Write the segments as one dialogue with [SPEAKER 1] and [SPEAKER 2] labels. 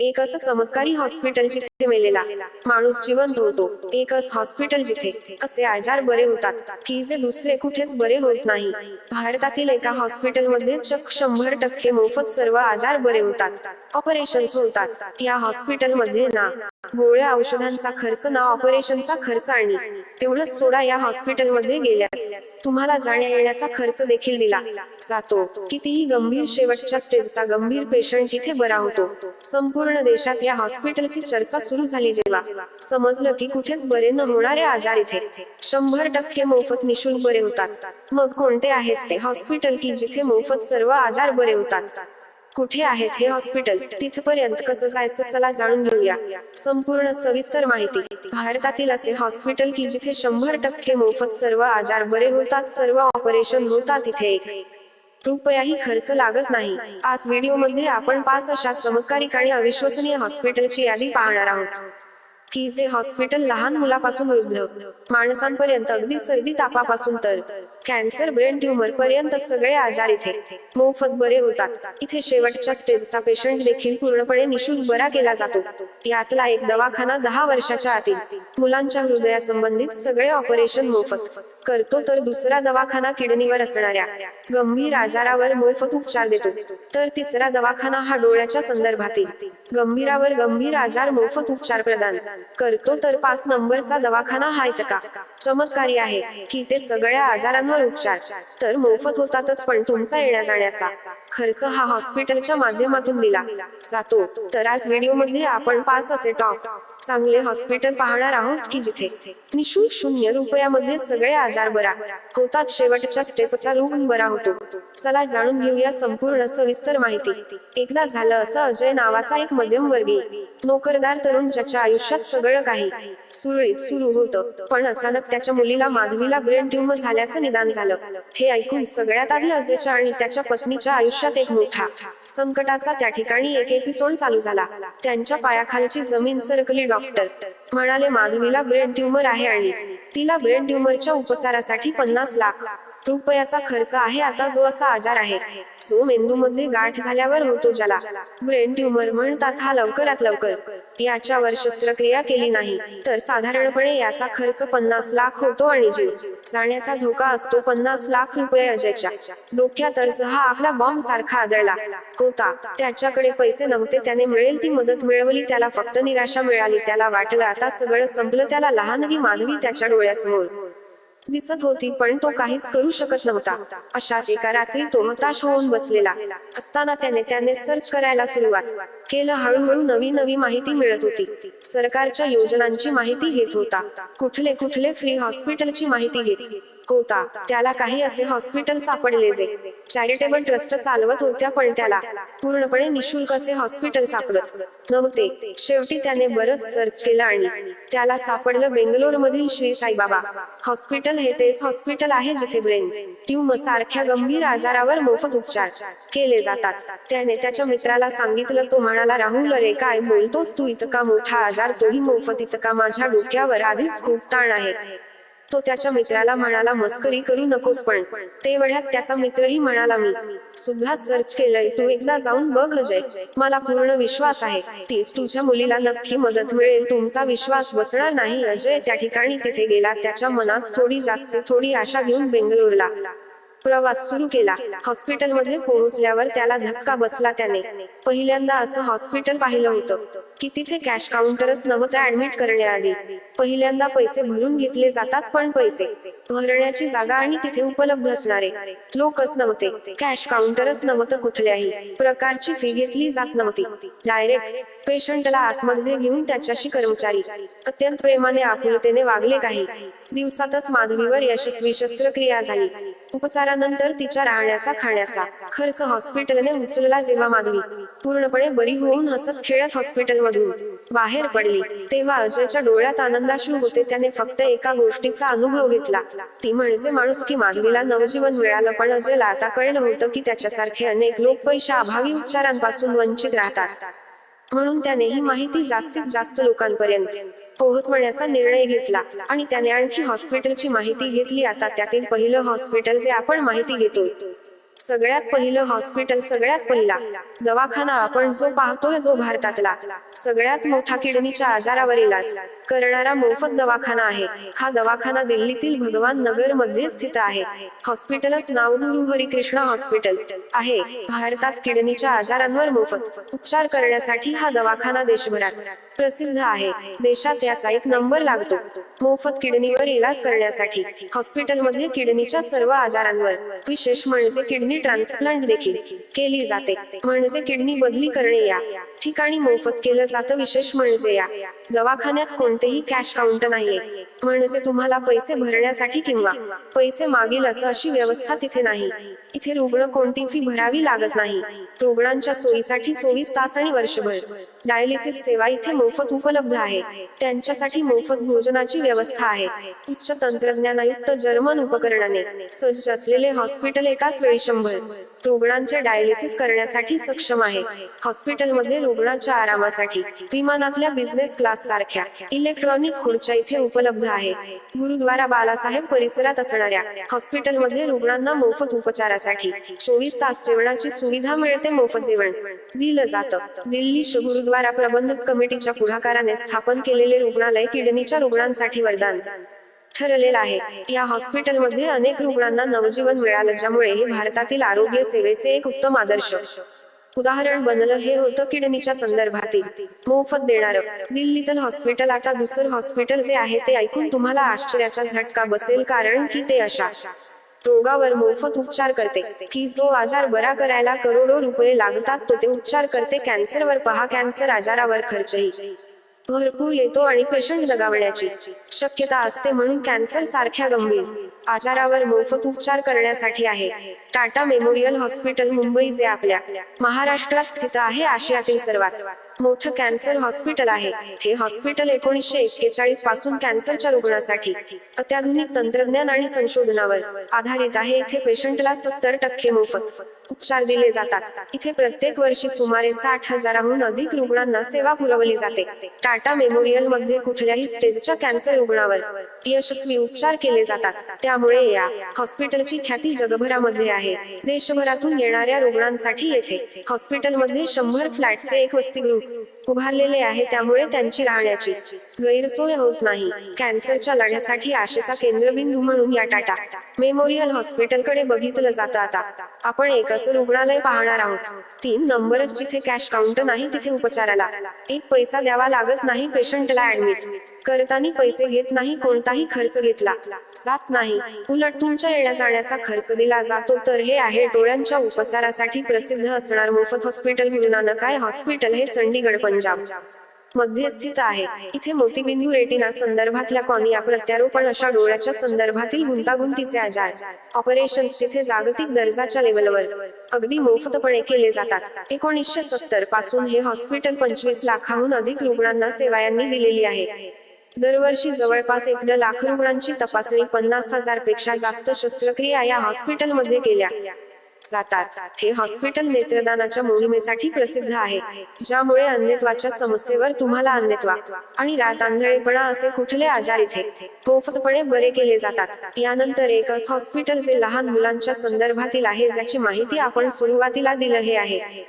[SPEAKER 1] एक असं चमत्कारी हॉस्पिटल जिथे मेलेला माणूस जिवंत होतो एक असं हॉस्पिटल जिथे असे आजार बरे होतात की जे दुसरे कुठेच बरे होत नाही. भारतातील एका हॉस्पिटलमध्ये चक्क शंभर टक्के मोफत सर्व आजार बरे होतात. ऑपरेशन्स होतात. या हॉस्पिटलमध्ये ना गोळ्या औषधांचा खर्च ना ऑपरेशनचा खर्च आणि एवढंच सोडा या हॉस्पिटलमध्ये गेल्यास तुम्हाला जाण्या येण्याचा खर्च देखील दिला जातो. कितीही गंभीर शेवटच्या स्टेजचा गंभीर पेशंट इथे बरा होतो. संपूर्ण देशात या हॉस्पिटलची चर्चा सुरू झाली जेव्हा समजलं की कुठेच बरे न होणारे आजार इथे शंभर टक्के मोफत निशुल्क बरे होतात. मग कोणते आहेत ते हॉस्पिटल की जिथे मोफत सर्व आजार बरे होतात? कुठे आहेत हे हॉस्पिटल तिथपर्यंत कसं जायचं चला जाणून घेऊया. संपूर्ण सविस्तर माहिती. भारतातील असे हॉस्पिटल की जिथे शंभर टक्के मोफत सर्व आजार बरे होतात सर्व ऑपरेशन होतात तिथे रुपयाही खर्च लागत नाही. आज व्हिडिओमध्ये आपण पाच अशा चमत्कारिक आणि अविश्वसनीय हॉस्पिटलची यादी पाहणार आहोत. की जे हॉस्पिटल लहान मुलापासून वृद्ध माणसांपर्यंत अगदी सर्दी तापापासून तर. कॅन्सर ब्रेन ट्यूमर पर्यंत सगळे आजार इथे. मोफत बरे होतात. इथे शेवटच्या स्टेजचा पेशंट देखील पूर्णपणे निशुल्क बरा केला जातो. यातला एक दवाखाना दहा वर्षाच्या आतील. मुलांच्या हृदयासंबंधित सगळे ऑपरेशन मोफत. करतो तर दुसरा दवाखाना किडनीवर असणाऱ्या. गंभीर आजारावर मोफत उपचार देतो. तर तिसरा दवाखाना हा डोळ्याच्या संदर्भातील. गंभीरावर गंभीर आजार मोफत उपचार प्रदान. करतो तर पाच नंबरचा दवाखाना हा इतका. चमत्कारी आहे की ते सगळ्या आजारांवर उपचार. तर मोफत होतातच पण तुमचा येण्या जाण्याचा. खर्च हा हॉस्पिटलच्या माध्यमातून दिला. जातो. तर आज व्हिडिओमध्ये आपण पाच असे टॉप चांगले हॉस्पिटल पाहणार आहोत की जिथे? निशुल्क शून्य रुपयामध्ये सगळे आजार बरा. होतात शेवटच्या स्टेपचा रुग्ण बरा होतो. चला जाणून घेऊया संपूर्ण सविस्तर माहिती. एकदा झालं असं अजय नावाचा एक मध्यमवर्गीय. नोकरदार तरुण ज्याच्या आयुष्यात सगळं काही सुरळीत सुरू होतं. पण अचानक त्याच्या मुलीला माधवीला ब्रेन ट्यूमर झाल्याचं निदान झालं. हे ऐकून सगळ्यात आधी अजयच्या आणि त्याच्या पत्नीच्या आयुष्यात एक मोठा संकटाचा त्या ठिकाणी एक एपिसोड चालू झाला. त्यांच्या पायाखालची जमीन सरकली डॉक्टर. म्हणाले माधवीला ब्रेन ट्यूमर आहे आणि तिला ब्रेन ट्यूमरच्या उपचारासाठी पन्नास लाख रुपयाचा खर्च आहे आता जो असा आजार आहे. जो मेंदूमध्ये गाठ झाल्यावर होतो ज्याला. ब्रेन ट्यूमर म्हणतात हा लवकरात लवकर. याच्यावर शस्त्रक्रिया केली नाही तर साधारणपणे याचा खर्च पन्नास लाख होतो आणि जीव. जाण्याचा धोका असतो पन्नास लाख रुपये अजयच्या डोक्यात हा आकडा बॉम्ब सारखा आदळला. होता. त्याच्याकडे पैसे नव्हते त्याने मिळेल ती मदत मिळवली त्याला फक्त निराशा मिळाली त्याला वाटलं आता सगळं संपलं त्याला लहानगी माधवी त्याच्या डोळ्यासमोर. दिसत होती पण तो काहीच करू शकत नव्हता. अशाच एका रात्री तो हताश होऊन बसलेला असताना त्याने त्याने सर्च करायला सुरुवात केलं. हळूहळू नवी नवी माहिती मिळत होती. सरकारच्या योजनांची माहिती घेत होता. कुठले कुठले फ्री हॉस्पिटलची माहिती घेत. होता त्याला काही असे हॉस्पिटल सापडले जे चॅरिटेबल ट्रस्ट चालवत होत्या पण त्याला पूर्णपणे निशुल्क असे हॉस्पिटल सापडत. नव्हते शेवटी त्याने बरंच सर्च केलं आणि त्याला सापडलं बेंगलोर मधील श्री साईबाबा. हॉस्पिटल हे तेच हॉस्पिटल आहे जिथे ब्रेन ट्यूम सारख्या गंभीर आजारावर मोफत उपचार केले जातात. त्याने त्याच्या मित्राला सांगितलं तो म्हणाला राहुल अरे काय बोलतोस तू? इतका मोठा आजार तोही मोफत इतका माझ्या डोक्यावर आधीच खूप ताण आहे. तो त्याच्या मित्राला म्हणाला मस्करी करू नकोस पण. तेवढ्यात त्याचा मित्रही म्हणाला मी सुद्धा सर्च केलंय. तू एकदा जाऊन बघ अजय. मला पूर्ण विश्वास आहे. तीच तुझ्या मुलीला नक्की मदत मिळेल. तुमचा विश्वास बसणार नाही अजय. त्या ठिकाणी तिथे गेला. त्याच्या मनात थोडी जास्त थोडी आशा घेऊन बेंगलोरला प्रवास सुरू केला. हॉस्पिटलमध्ये पोहोचल्यावर त्याला धक्का बसला त्याने. पहिल्यांदा असं हॉस्पिटल पाहिलं होतं. की तिथे कॅश काउंटरच नव्हतं ऍडमिट करण्याआधी. पहिल्यांदा पैसे भरून घेतले जातात पण पैसे. भरण्याची जागा आणि तिथे उपलब्ध असणारे. लोकच नव्हते. कॅश काउंटरच नव्हतं कुठल्याही प्रकारची फी घेतली जात नव्हती. डायरेक्ट पेशंटला आतमध्ये घेऊन त्याच्याशी कर्मचारी अत्यंत प्रेमाने आकुलतेने वागले काही. दिवसातच माधवीवर यशस्वी शस्त्रक्रिया झाली. उपचारानंतर तिच्या राहण्याचा खाण्याचा खर्च हॉस्पिटलने उचलला जेव्हा माधवी. पूर्णपणे बरी होऊन हसत खेळत हॉस्पिटलमधून बाहेर पडली. तेव्हा अजयच्या डोळ्यात आनंदाश्रू होते. त्याने फक्त एका गोष्टीचा अनुभव घेतला. ती म्हणजे माणूस की माधवीला नवजीवन मिळालं. पण अजयला आता कळलं होतं की त्याच्यासारखे अनेक लोक पैशा अभावी उपचारांपासून वंचित राहतात. म्हणून त्याने ही माहिती जास्तीत जास्त लोकांपर्यंत पोहोचवण्याचा निर्णय घेतला आणि त्याने आणखी हॉस्पिटलची माहिती घेतली. आता त्यातील पहिलं हॉस्पिटल जे आपण माहिती घेतोय सगळ्यात पहिलं हॉस्पिटल सगळ्यात पहिला दवाखाना आपण जो पाहतोय जो भारतातला सगळ्यात मोठा किडनीच्या आजारावर इलाज करणारा मोफत दवाखाना आहे. हा दवाखाना दिल्लीतील भगवान नगरमध्ये स्थित आहे. हॉस्पिटलच नाव गुरु हरिकृष्णा हॉस्पिटल आहे. भारतात किडनीच्या आजारांवर मोफत उपचार करण्यासाठी हा दवाखाना देशभरात प्रसिद्ध आहे. देशात याचा एक नंबर लागतो. मोफत किडनीवर इलाज करण्यासाठी. हॉस्पिटलमध्ये किडनीच्या सर्व आजारांवर विशेष म्हणजे किडनी ट्रान्सप्लांट देखील केली जाते. म्हणजे किडनी बदली करणे या. ठिकाणी मोफत केलं जातं विशेष म्हणजे या. दवाखान्यात कोणतेही कॅश काउंट नाहीये. म्हणजे तुम्हाला पैसे भरण्यासाठी किंवा पैसे मागील असं अशी व्यवस्था तिथे नाही. इथे रुग्ण कोणती फी भरावी लागत नाही. रुग्णांच्या सोयीसाठी चोवीस तास आणि वर्षभर. डायलिसिस सेवा इथे मोफत उपलब्ध आहे. त्यांच्यासाठी मोफत भोजनाची व्यवस्था आहे. उच्च तंत्रज्ञानयुक्त जर्मन उपकरणाने सज्ज असलेले हॉस्पिटल एकाच वेळी शंभर रुग्णांचे डायलिसिस करण्यासाठी सक्षम आहे. हॉस्पिटलमध्ये रुग्णाच्या आरामासाठी. विमानातल्या बिझनेस क्लास सारख्या इलेक्ट्रॉनिक खुर्च्या इथे उपलब्ध आहे. गुरुद्वारा बालासाहेब परिसरात असणाऱ्या हॉस्पिटलमध्ये रुग्णांना मोफत उपचारासाठी चोवीस तास जेवणाची सुविधा मिळते मोफत जेवण दिलं जातं. दिल्ली गुरुद्वारा प्रबंधक कमिटीच्या पुढाकाराने स्थापन केलेले रुग्णालय किडनीच्या रुग्णांसाठी वरदान ठरलेलं आहे. या हॉस्पिटलमध्ये अनेक रुग्णांना नवजीवन मिळालं ज्यामुळे हे भारतातील आरोग्य सेवेचे एक उत्तम आदर्श. उदाहरण बनलं. हे होतं किडनीच्या संदर्भातील. मोफत देणार. दिल्लीतल हॉस्पिटल. आता दुसरं हॉस्पिटल जे आहे ते ऐकून तुम्हाला आश्चर्याचा झटका बसेल कारण की ते अशा रोगावर मोफत उपचार करते. की जो आजार बरा करायला करोडो रुपये लागतात तो ते उपचार करते. कॅन्सरवर पहा कॅन्सर आजारावर खर्चही. भरपूर येतो आणि पेशंट दगावण्याची शक्यता असते म्हणून कॅन्सर सारख्या गंभीर आजारावर मोफत उपचार करण्यासाठी आहे. टाटा मेमोरियल हॉस्पिटल मुंबई जे आपल्या महाराष्ट्रात स्थित आहे आशियातील सर्वात मोठं कॅन्सर हॉस्पिटल आहे. हे हॉस्पिटल एकोणीसशे एक्केचाळीसपासून कॅन्सरच्या रुग्णासाठी अत्याधुनिक तंत्रज्ञान आणि संशोधनावर आधारित आहे. इथे पेशंटला सत्तर टक्के मोफत उपचार दिले जातात. इथे प्रत्येक वर्षी सुमारे साठ हजाराहून अधिक रुग्णांना सेवा पुरवली जाते. टाटा मेमोरियलमध्ये कुठल्याही स्टेजच्या कॅन्सर रुग्णावर यशस्वी उपचार केले जातात. त्यामुळे या हॉस्पिटलची ख्याती जगभरामध्ये आहे. देशभरातून येणाऱ्या रुग्णांसाठी येथे हॉस्पिटलमध्ये शंभर फ्लॅटचे एक वसतिगृह उभारलेले आहे. त्यामुळे त्यांची राहण्याची गैरसोय होत नाही. कॅन्सरच्या लढ्यासाठी आशेचा केंद्रबिंदू म्हणून या टाटा मेमोरियल हॉस्पिटलकडे बघितलं जातं आता. आपण एक असं रुग्णालय पाहणार आहोत. तीन नंबरच जिथे कॅश काउंटर नाही तिथे उपचाराला. एक पैसा द्यावा लागत नाही पेशंटला ऍडमिट करताना पैसे घेत नाही कोणताही खर्च घेतला. जात नाही. उलट तुमच्या येण्या जाण्याचा खर्च दिला जातो तर हे आहे डोळ्यांच्या उपचारासाठी प्रसिद्ध असणार मोफत हॉस्पिटल गुरु नानक आहे हॉस्पिटल हे चंडीगड पंजाब. मध्ये स्थित आहे. इथे मोतीबिंदू रेटिना संदर्भातल्या कॉनिया प्रत्यारोपण अशा डोळ्याच्या संदर्भातील गुंतागुंतीचे आजार. ऑपरेशन्स तिथे जागतिक दर्जाच्या लेवलवर अगदी मोफतपणे केले जातात. एकोणीसशे सत्तरपासून हे हॉस्पिटल पंचवीस लाखाहून अधिक रुग्णांना सेवा यांनी दिलेली आहे. दरवर्षी जवळपास एक लाख रुग्णांची तपासणी पन्नास हजारपेक्षा जास्त शस्त्रक्रिया या हॉस्पिटलमध्ये केल्या जातात. हे हॉस्पिटल नेत्रदानाच्या मोहिमेसाठी प्रसिद्ध आहे ज्यामुळे अन्यत्वाच्या समस्येवर तुम्हाला अन्यत्वा आणि रात आंधळेपणा असे कुठले आजार इथे मोफतपणे बरे केले जातात. यानंतर एकच हॉस्पिटल जे लहान मुलांच्या संदर्भातील आहे ज्याची माहिती आपण सुरुवातीला दिलं हे आहे.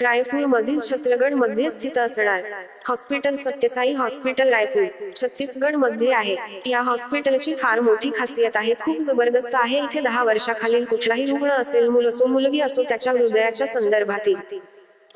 [SPEAKER 1] रायपूर मधील छत्रगडमध्ये स्थित असणार. हॉस्पिटल सत्यसाई हॉस्पिटल रायपूर छत्तीसगडमध्ये आहे. या हॉस्पिटलची फार मोठी खासियत आहे. खूप जबरदस्त आहे. इथे दहा वर्षाखालील कुठलाही रुग्ण असेल मुल असो मुलगी असो त्याच्या हृदयाच्या संदर्भातील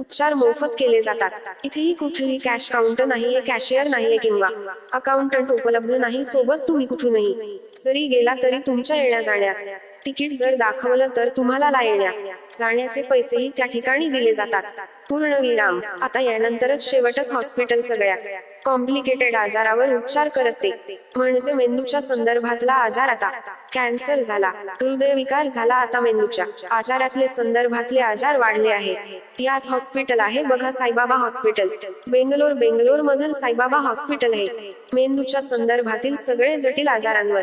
[SPEAKER 1] उपचार मोफत केले जातात. इथेही कुठलीही कॅश काउंटर नाहीये कॅशियर नाहीये किंवा अकाउंटंट उपलब्ध नाही. सोबत तुम्ही कुठूनही जरी गेला तरी तुमच्या येण्या जाण्यास तिकीट जर दाखवलं तर तुम्हाला ला येण्या. जाण्याचे पैसेही त्या ठिकाणी दिले जातात. पूर्ण विराम आता यानंतरच शेवटच हॉस्पिटल सगळ्यात. कॉम्प्लिकेटेड आजारावर उपचार करत ते. म्हणजे मेंदूच्या संदर्भातला आजार आता. कॅन्सर झाला. हृदयविकार झाला आता मेंदूच्या. आजारातले संदर्भातले आजार वाढले आहे याच हॉस्पिटल आहे बघा साईबाबा हॉस्पिटल बेंगलोर बेंगलोर मधील साईबाबा हॉस्पिटल हे मेंदूच्या संदर्भातील सगळे जटिल आजारांवर.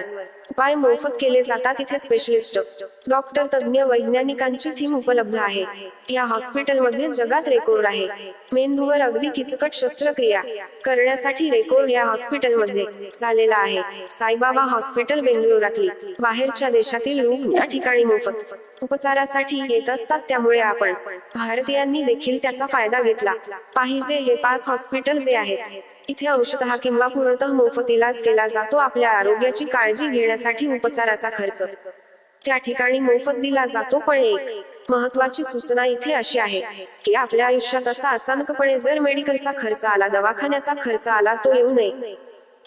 [SPEAKER 1] उपाय मोफत केले जातात इथे स्पेशलिस्ट डॉक्टर तज्ञ वैज्ञानिकांची थीम उपलब्ध आहे. या हॉस्पिटलमध्ये जगात रेकॉर्ड आहे. मेंदूवर अगदी किचकट शस्त्रक्रिया करण्यासाठी रेकॉर्ड या हॉस्पिटलमध्ये झालेला आहे. साईबाबा हॉस्पिटल बेंगलोरातली. बाहेरच्या देशातील रुग्ण या ठिकाणी मोफत. उपचारासाठी येत असतात त्यामुळे आपण भारतीयांनी देखील त्याचा फायदा घेतला. पाहिजे हे पाच हॉस्पिटल जे आहेत इथे औषध किंवा पूर्णतः मोफत इलाज केला जातो आपल्या आरोग्याची काळजी घेण्यासाठी उपचाराचा खर्च. त्या ठिकाणी मोफत दिला जातो पण एक महत्वाची सूचना इथे अशी आहे की आपल्या आयुष्यात असा अचानकपणे जर मेडिकलचा खर्च आला दवाखान्याचा खर्च आला तो येऊ नये.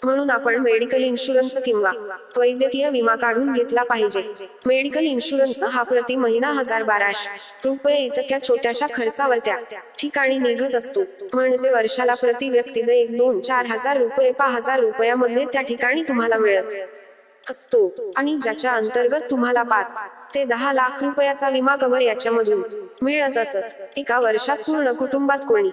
[SPEAKER 1] म्हणून आपण मेडिकल इन्शुरन्स किंवा वैद्यकीय विमा काढून घेतला पाहिजे. मेडिकल इन्शुरन्स हा प्रति महिना हजार बाराशे रुपये इतक्या छोट्याशा खर्चावर त्या ठिकाणी निघत असतो. म्हणजे वर्षाला प्रति व्यक्ती एक दोन चार हजार रुपये पाच हजार रुपयामध्ये त्या ठिकाणी तुम्हाला मिळत असतो. आणि ज्याच्या अंतर्गत तुम्हाला पाच ते दहा लाख रुपयाचा विमा कव्हर याच्यामधून मिळत असत. एका वर्षात पूर्ण कुटुंबात कोणी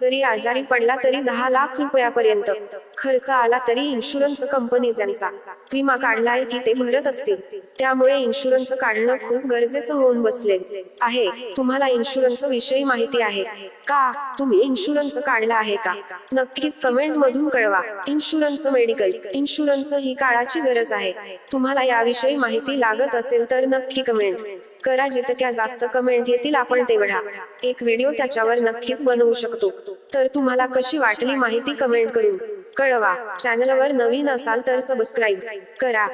[SPEAKER 1] जरी आजारी पडला तरी दहा लाख रुपयापर्यंत खर्च आला तरी इन्शुरन्स कंपनी ज्यांचा विमा काढलाय की ते भरत असतील. त्यामुळे इन्शुरन्स काढणं खूप गरजेचं होऊन बसले आहे. तुम्हाला इन्शुरन्स विषयी माहिती आहे. का? तुम्ही इन्शुरन्स काढला आहे का? नक्कीच कमेंट मधून कळवा. इन्शुरन्स मेडिकल इन्शुरन्स ही काळाची गरज आहे. तुम्हाला याविषयी माहिती लागत असेल तर नक्की कमेंट करा जितक्या जास्त कमेंट येतील आपण तेवढा एक व्हिडिओ त्याच्यावर नक्कीच बनवू शकतो. तर तुम्हाला कशी वाटली माहिती कमेंट करून कळवा. चॅनलवर नवीन असाल तर सबस्क्राईब करा.